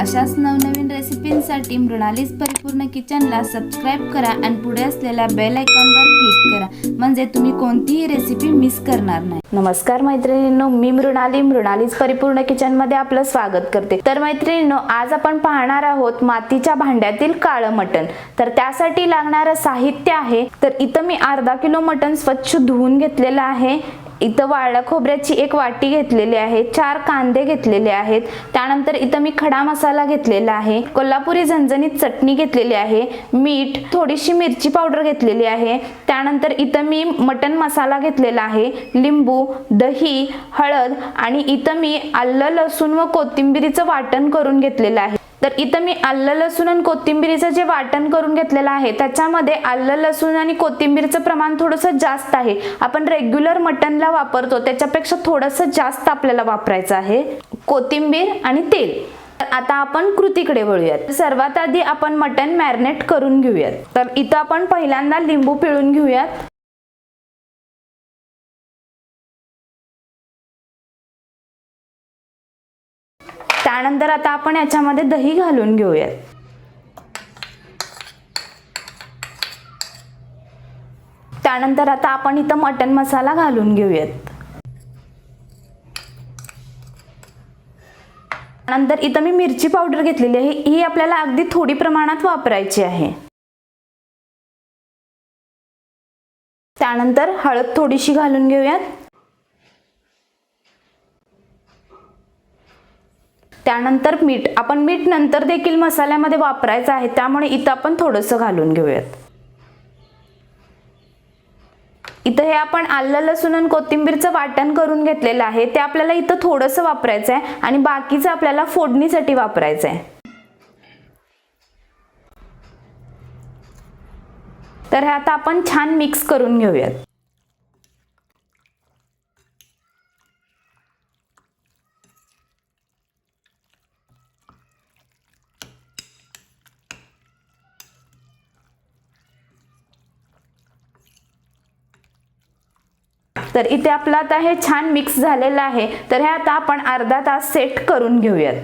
अशाच नवनवीन रेसिपींसाठी मृणालीस परिपूर्ण किचनला सबस्क्राईब करा आणि पुढे असलेल्या बेल आयकॉनवर क्लिक करा. म्हणजे तुम्ही कोणतीही रेसिपी मिस करणार नाही. नमस्कार मैत्रिणींनो मी मृणाली. मृणालीस परिपूर्ण किचनमध्ये आपलं स्वागत करते. तर मैत्रिणींनो आज आपण पाहणार आहोत मातीच्या भांड्यातील काळं मटण. तर त्यासाठी लागणारं साहित्य आहे. तर इथं मी अर्धा किलो मटण स्वच्छ धुवून घेतलेलं आहे. इथं वाळल्या खोबऱ्याची एक वाटी घेतलेली आहे चार कांदे घेतलेले आहेत. त्यानंतर इथं मी खडा मसाला घेतलेला आहे कोल्हापुरी झणझणीत चटणी घेतलेली आहे मीठ थोडीशी मिरची पावडर घेतलेली आहे. त्यानंतर इथं मी मटन मसाला घेतलेला आहे लिंबू दही हळद आणि इथं मी आलं लसूण व कोथिंबिरीचं वाटण करून घेतलेलं आहे. तर इथं मी आलं लसूण आणि कोथिंबीरीचं जे वाटण करून घेतलेलं आहे त्याच्यामध्ये आलं लसूण आणि कोथिंबीरचं प्रमाण थोडंसं जास्त आहे. आपण रेग्युलर मटनला वापरतो त्याच्यापेक्षा थोडंसं जास्त आपल्याला वापरायचं आहे. कोथिंबीर आणि तेल. तर आता आपण कृतीकडे वळूयात. सर्वात आधी आपण मटन मॅरिनेट करून घेऊयात. तर इथं आपण पहिल्यांदा लिंबू पिळून घेऊयात. त्यानंतर आता आपण याच्यामध्ये दही घालून घेऊयात. त्यानंतर आता आपण इथं मटन मसाला घालून घेऊयात. त्यानंतर इथं मी मिरची पावडर घेतलेली आहे. ही आपल्याला अगदी थोडी प्रमाणात वापरायची आहे. त्यानंतर हळद थोडीशी घालून घेऊयात. त्यानंतर मीठ आपण मीठ नंतर देखील मसाल्यामध्ये वापरायचं आहे त्यामुळे इथं आपण थोडंसं घालून घेऊयात. इथं हे आपण आलं लसूण आणि कोथिंबीरचं वाटण करून घेतलेलं आहे ते आपल्याला इथं थोडंसं वापरायचं आहे आणि बाकीचं आपल्याला फोडणीसाठी वापरायचं आहे. तर हे आता आपण छान मिक्स करून घेऊयात. तर इथे आपलं आता हे छान मिक्स झालेलं आहे. तर हे आता आपण अर्धा तास सेट करून घेऊयात.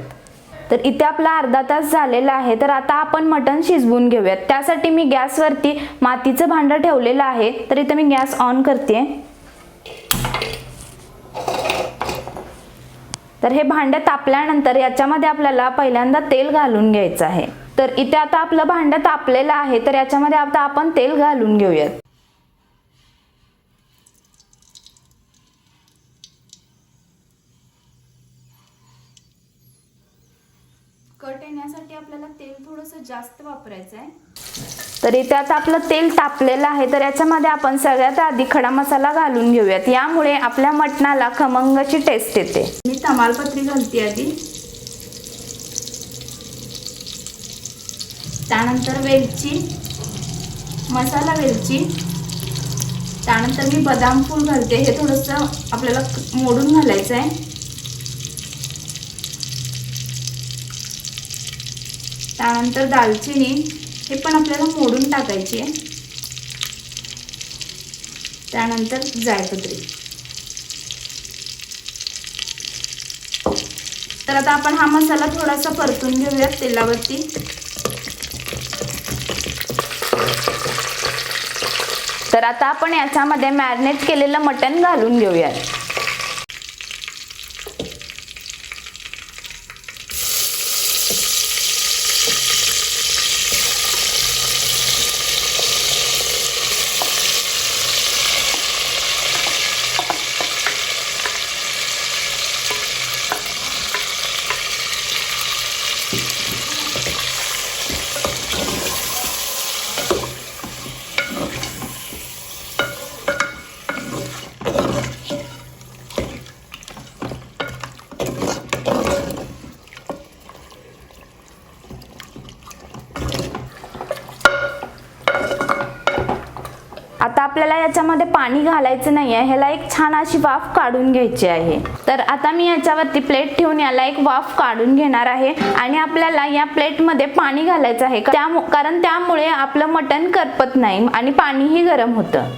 तर इथे आपला अर्धा तास झालेला आहे. तर आता आपण मटण शिजवून घेऊयात. त्यासाठी मी गॅसवरती मातीचं भांडं ठेवलेलं आहे. तर इथे मी गॅस ऑन करते. तर हे भांडं तापल्यानंतर याच्यामध्ये आपल्याला पहिल्यांदा तेल घालून घ्यायचं आहे. तर इथे आता आपलं भांडं तापलेलं आहे. तर याच्यामध्ये आता आपण तेल घालून घेऊयात कट येण्यासाठी आपल्याला तेल थोडंसं जास्त वापरायचं आहे. तर इथे आता आपलं तेल तापलेलं आहे तर याच्यामध्ये आपण सगळ्यात आधी खडा मसाला घालून घेऊयात. यामुळे आपल्या मटणाला खमंगाची टेस्ट येते. मी तमालपत्री घालते आधी. त्यानंतर वेलची मसाला वेलची. त्यानंतर मी बदाम फूल घालते. हे थोडंसं आपल्याला मोडून घालायचं आहे. त्यानंतर दालचिनी हे पण आपल्याला मोडून टाकायची आहे. त्यानंतर जायपत्री तर आता आपण हा मसाला थोडासा परतून घेऊयात तेलावरती. तर आता आपण याच्यामध्ये मॅरिनेट केलेलं मटण घालून घेऊयात आता आपल्याला याच्यामध्ये पाणी घालायचं नाही आहे ह्याला एक छान अशी वाफ काढून घ्यायची आहे. तर आता मी याच्यावरती प्लेट ठेवून याला एक वाफ काढून घेणार आहे. आणि आपल्याला या प्लेटमध्ये पाणी घालायचं आहे. त्या कारण त्यामुळे आपलं मटण करपत नाही आणि पाणीही गरम होतं.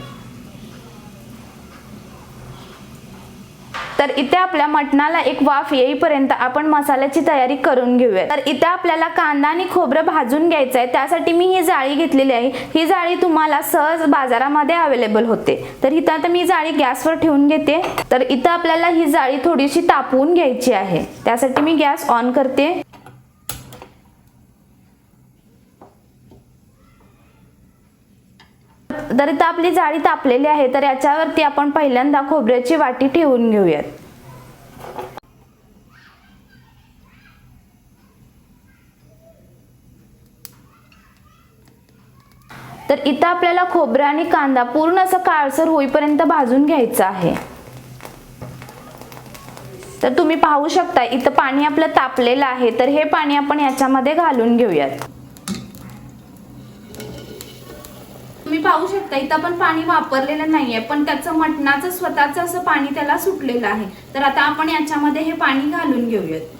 तर इथे आपल्या मटणाला एक वाफ येईपर्यंत आपण मसाल्याची तयारी करून घेऊया तर इथे आपल्याला कांदा आणि खोबरं भाजून घ्यायचं आहे. त्यासाठी मी ही जाळी घेतलेली आहे. ही जाळी तुम्हाला सहज बाजारामध्ये अवेलेबल होते. तर इथं आता मी जाळी गॅसवर ठेवून घेते. तर इथं आपल्याला ही जाळी थोडीशी तापवून घ्यायची आहे. त्यासाठी मी गॅस ऑन करते. तर इथं आपली जाळी तापलेली आहे तर याच्यावरती आपण पहिल्यांदा खोबऱ्याची वाटी ठेवून घेऊयात. तर इथं आपल्याला खोबरं आणि कांदा पूर्ण असं काळसर होईपर्यंत भाजून घ्यायचं आहे. तर तुम्ही पाहू शकता इथं पाणी आपलं तापलेलं आहे तर हे पाणी आपण याच्यामध्ये घालून घेऊयात. पाहू शकता इथं पण पाणी वापरलेलं नाहीये पण त्याचं मटणाचं स्वतःच असं पाणी त्याला सुटलेलं आहे. तर आता आपण याच्यामध्ये हे पाणी घालून घेऊयात.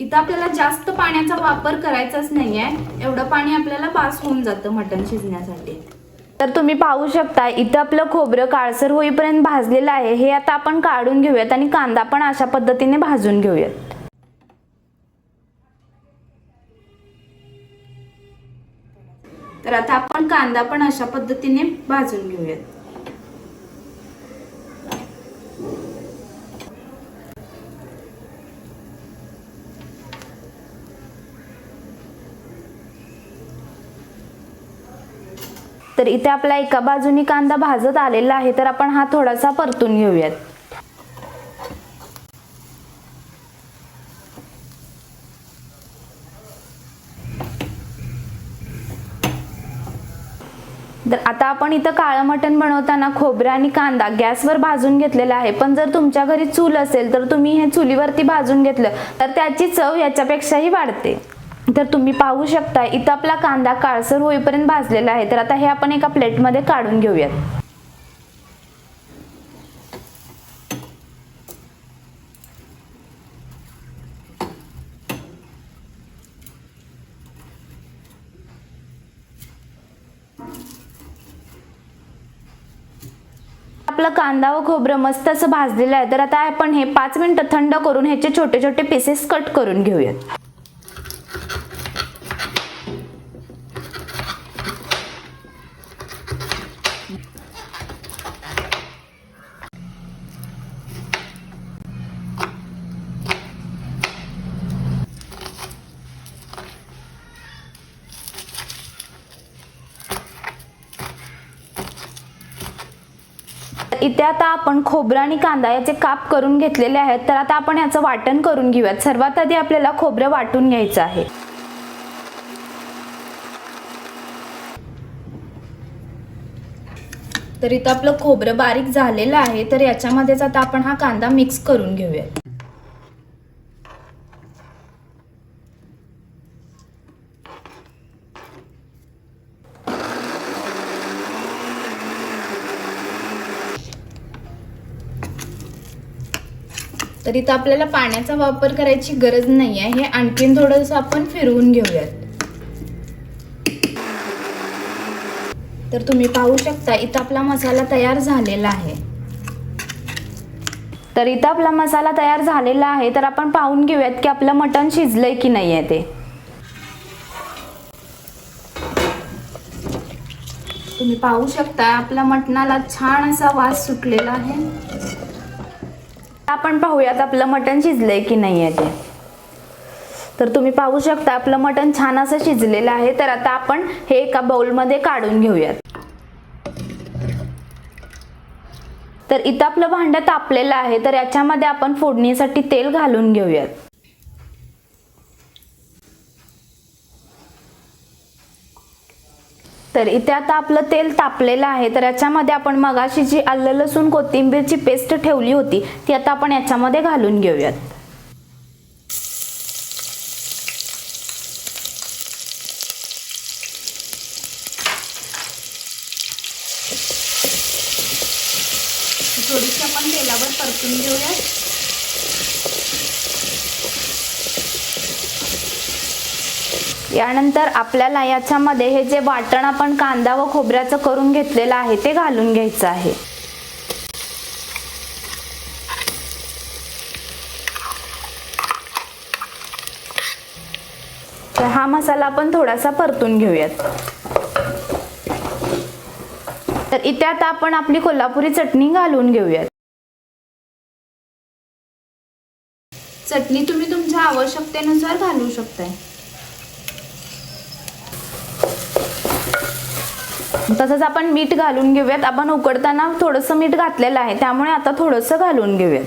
इथं आपल्याला जास्त पाण्याचा वापर करायचाच नाहीये एवढं पाणी आपल्याला पास होऊन जातं मटण शिजण्यासाठी. तर तुम्ही पाहू शकता इथं आपलं खोबरं काळसर होईपर्यंत भाजलेलं आहे. हे आता आपण काढून घेऊयात आणि कांदा पण अशा पद्धतीने भाजून घेऊयात. तर आता आपण कांदा पण अशा पद्धतीने भाजून घेऊयात. तर इथे आपला एका बाजूनी कांदा भाजत आलेला आहे तर आपण हा थोडासा परतून घेऊयात. तर आता आपण इथं काळं मटण बनवताना खोबरं आणि कांदा गॅसवर भाजून घेतलेला आहे. पण जर तुमच्या घरी चूल असेल तर तुम्ही हे चुलीवरती भाजून घेतलं तर त्याची चव याच्यापेक्षाही वाढते. तर तुम्ही पाहू शकता इथं आपला कांदा काळसर होईपर्यंत भाजलेला आहे. तर आता हे आपण एका प्लेटमध्ये काढून घेऊयात. आपला कांदा व खोबरं मस्त असं भाजलेलं आहे. तर आता आपण हे पाच मिनिटं थंड करून ह्याचे छोटे छोटे पीसेस कट करून घेऊयात. इथे आता आपण खोबरं आणि कांदा याचे काप करून घेतलेले आहेत. तर आता आपण याचं वाटण करून घेऊयात. सर्वात आधी आपल्याला खोबरं वाटून घ्यायचं आहे. तर इथं आपलं खोबरं बारीक झालेलं आहे. तर याच्यामध्येच आता आपण हा कांदा मिक्स करून घेऊयात. तर इथं आपल्याला पाण्याचा वापर करायची गरज नाही आहे. हे आणखीन थोडंसं आपण फिरवून घेऊयात. तर तुम्ही पाहू शकता इथं आपला मसाला तयार झालेला आहे. तर इथं आपला मसाला तयार झालेला आहे. तर आपण पाहून घेऊयात की आपलं मटण शिजलंय की नाही आहे ते. तुम्ही पाहू शकता आपल्या मटणाला छान असा वास सुटलेला आहे. आपण पाहूयात आपलं मटण शिजलंय की नाही आहे ते. तर तुम्ही पाहू शकता आपलं मटण छान असं शिजलेलं आहे. तर आता आपण हे एका बाउलमध्ये काढून घेऊयात. तर इथं आपलं भांडं तापलेलं आहे. तर याच्यामध्ये आपण फोडणीसाठी तेल घालून घेऊयात. तर इथे आता आपलं तेल तापलेलं आहे तर याच्यामध्ये आपण मगाशी जी आलं लसूण कोथिंबीरची पेस्ट ठेवली होती ती आता आपण याच्यामध्ये घालून घेऊयात थोडीशी आपण तेलावर परतून त्यानंतर आपल्याला याच्यामध्ये हे जे वाटण आपण कांदा व खोबऱ्याचं करून घेतलेलं आहे ते घालून घ्यायचं आहे. तर हा मसाला आपण थोडासा परतून घेऊयात. तर इथे आता आपण आपली कोल्हापुरी चटणी घालून घेऊयात. चटणी तुम्ही तुमच्या आवश्यकतेनुसार घालू शकताय. तसंच आपण मीठ घालून घेऊयात. आपण उकडताना थोडंसं मीठ घातलेलं आहे. त्यामुळे आता थोडंसं घालून घेऊयात.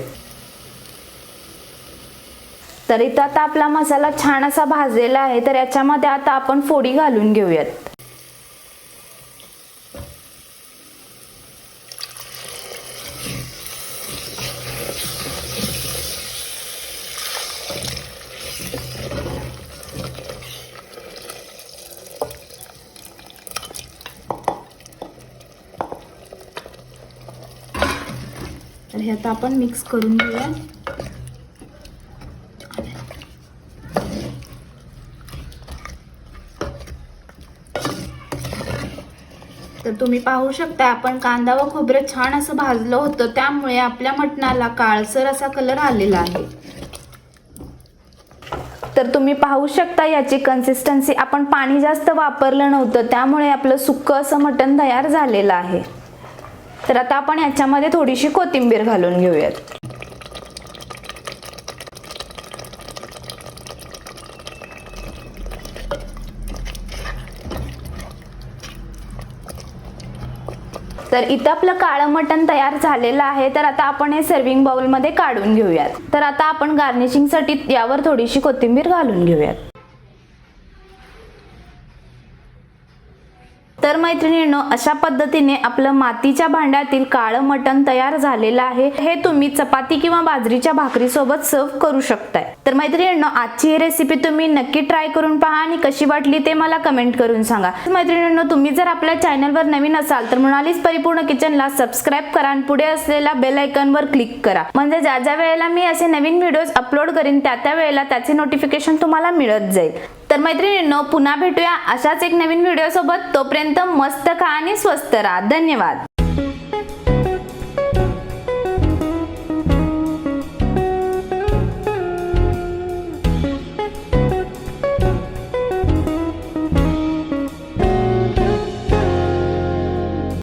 तर इथं आता आपला मसाला छान असा भाजलेला आहे. तर याच्यामध्ये आता आपण फोडी घालून घेऊयात. हे आता आपण मिक्स करून घेऊया. तर तुम्ही पाहू शकता आपण कांदा व खोबरं छान असं भाजलं होतं त्यामुळे आपल्या मटणाला काळसर असा कलर आलेला आहे. तर तुम्ही पाहू शकता याची कन्सिस्टन्सी आपण पाणी जास्त वापरलं नव्हतं त्यामुळे आपलं सुक्क असं मटण तयार झालेलं आहे. तर आता आपण याच्यामध्ये थोडीशी कोथिंबीर घालून घेऊयात. तर इथं आपलं काळं मटण तयार झालेलं आहे तर आता आपण हे सर्विंग बाउलमध्ये काढून घेऊयात. तर आता आपण गार्निशिंगसाठी यावर थोडीशी कोथिंबीर घालून घेऊयात. तर मैत्रिणींनो अशा पद्धतीने आपलं मातीच्या भांड्यातील काळं मटण तयार झालेलं आहे. हे तुम्ही चपाती किंवा बाजरीच्या भाकरीसोबत सर्व करू शकताय. तर मैत्रिणींनो आजची ही रेसिपी तुम्ही नक्की ट्राय करून पहा आणि कशी वाटली ते मला कमेंट करून सांगा. मैत्रिणींनो तुम्ही जर आपल्या चॅनलवर नवीन असाल तर म्हणालीच परिपूर्ण किचनला सबस्क्राईब करा आणि पुढे असलेल्या बेल आयकॉनवर क्लिक करा. म्हणजे ज्या ज्या वेळेला मी असे नवीन व्हिडिओज अपलोड करीन त्या त्या वेळेला त्याचे नोटिफिकेशन तुम्हाला मिळत जाईल. तर मैत्रिणींनो पुन्हा भेटूया अशाच एक नवीन व्हिडिओसोबत. तोपर्यंत मस्त खा आणि स्वस्त राहा. धन्यवाद.